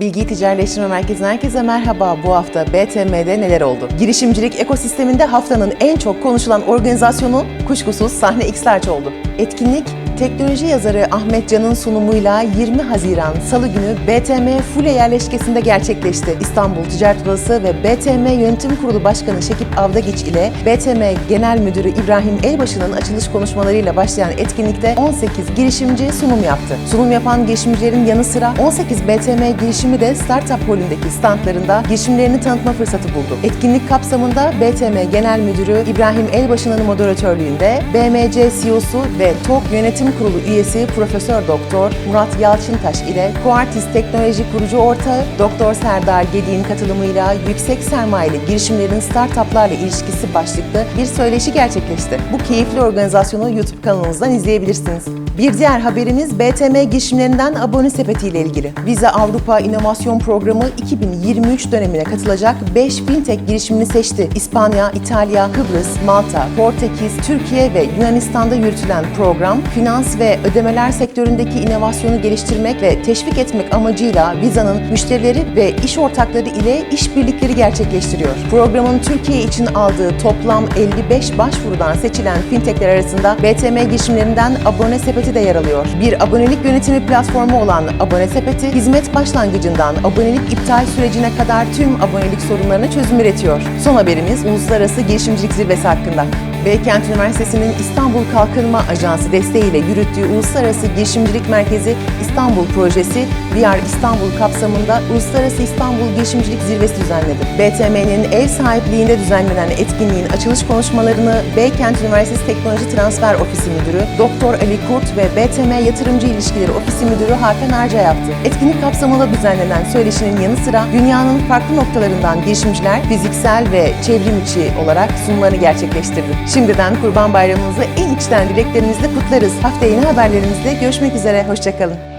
Bilgi Ticaretleştirme Merkezi'nden herkese merhaba. Bu hafta BTM'de neler oldu? Girişimcilik ekosisteminde haftanın en çok konuşulan organizasyonu kuşkusuz Sahne X-Large oldu. Etkinlik, teknoloji yazarı Ahmet Can'ın sunumuyla 20 Haziran Salı günü BTM Fule yerleşkesinde gerçekleşti. İstanbul Ticaret Odası ve BTM Yönetim Kurulu Başkanı Şekip Avdagiç ile BTM Genel Müdürü İbrahim Elbaşı'nın açılış konuşmalarıyla başlayan etkinlikte 18 girişimci sunum yaptı. Sunum yapan girişimcilerin yanı sıra 18 BTM girişimi de Startup Hall'ündeki standlarında girişimlerini tanıtma fırsatı buldu. Etkinlik kapsamında BTM Genel Müdürü İbrahim Elbaşı'nın moderatörlüğünde BMC CEO'su ve TOK Yönetim Kurulu üyesi Profesör Doktor Murat Yalçıntaş ile Coartis Teknoloji kurucu ortağı Doktor Serdar Gedik'in katılımıyla yüksek sermayeli girişimlerin startuplarla ilişkisi başlıklı bir söyleşi gerçekleşti. Bu keyifli organizasyonu YouTube kanalımızdan izleyebilirsiniz. Bir diğer haberimiz BTM girişimlerinden abone sepeti ile ilgili. Vize Avrupa İnovasyon Programı 2023 dönemine katılacak 5 fintech girişimini seçti. İspanya, İtalya, Kıbrıs, Malta, Portekiz, Türkiye ve Yunanistan'da yürütülen program, finans ve ödemeler sektöründeki inovasyonu geliştirmek ve teşvik etmek amacıyla Visa'nın müşterileri ve iş ortakları ile işbirlikleri gerçekleştiriyor. Programın Türkiye için aldığı toplam 55 başvurudan seçilen fintechler arasında BTM girişimlerinden abone sepeti de yer alıyor. Bir abonelik yönetimi platformu olan Abone Sepeti, hizmet başlangıcından abonelik iptal sürecine kadar tüm abonelik sorunlarına çözüm üretiyor. Son haberimiz Uluslararası Girişimcilik Zirvesi hakkında. Beykent Üniversitesi'nin İstanbul Kalkınma Ajansı desteğiyle yürüttüğü Uluslararası Girişimcilik Merkezi İstanbul Projesi, VR İstanbul kapsamında Uluslararası İstanbul Girişimcilik Zirvesi düzenledi. BTM'nin ev sahipliğinde düzenlenen etkinliğin açılış konuşmalarını Beykent Üniversitesi Teknoloji Transfer Ofisi Müdürü Doktor Ali Kurt ve BTM Yatırımcı İlişkileri Ofisi Müdürü Hakan Arca yaptı. Etkinlik kapsamında düzenlenen söyleşinin yanı sıra dünyanın farklı noktalarından girişimciler fiziksel ve çevrim içi olarak sunumlarını gerçekleştirdi. Şimdiden Kurban Bayramınızı en içten dileklerimizle kutlarız. Haftaya yeni haberlerimizle görüşmek üzere, hoşçakalın.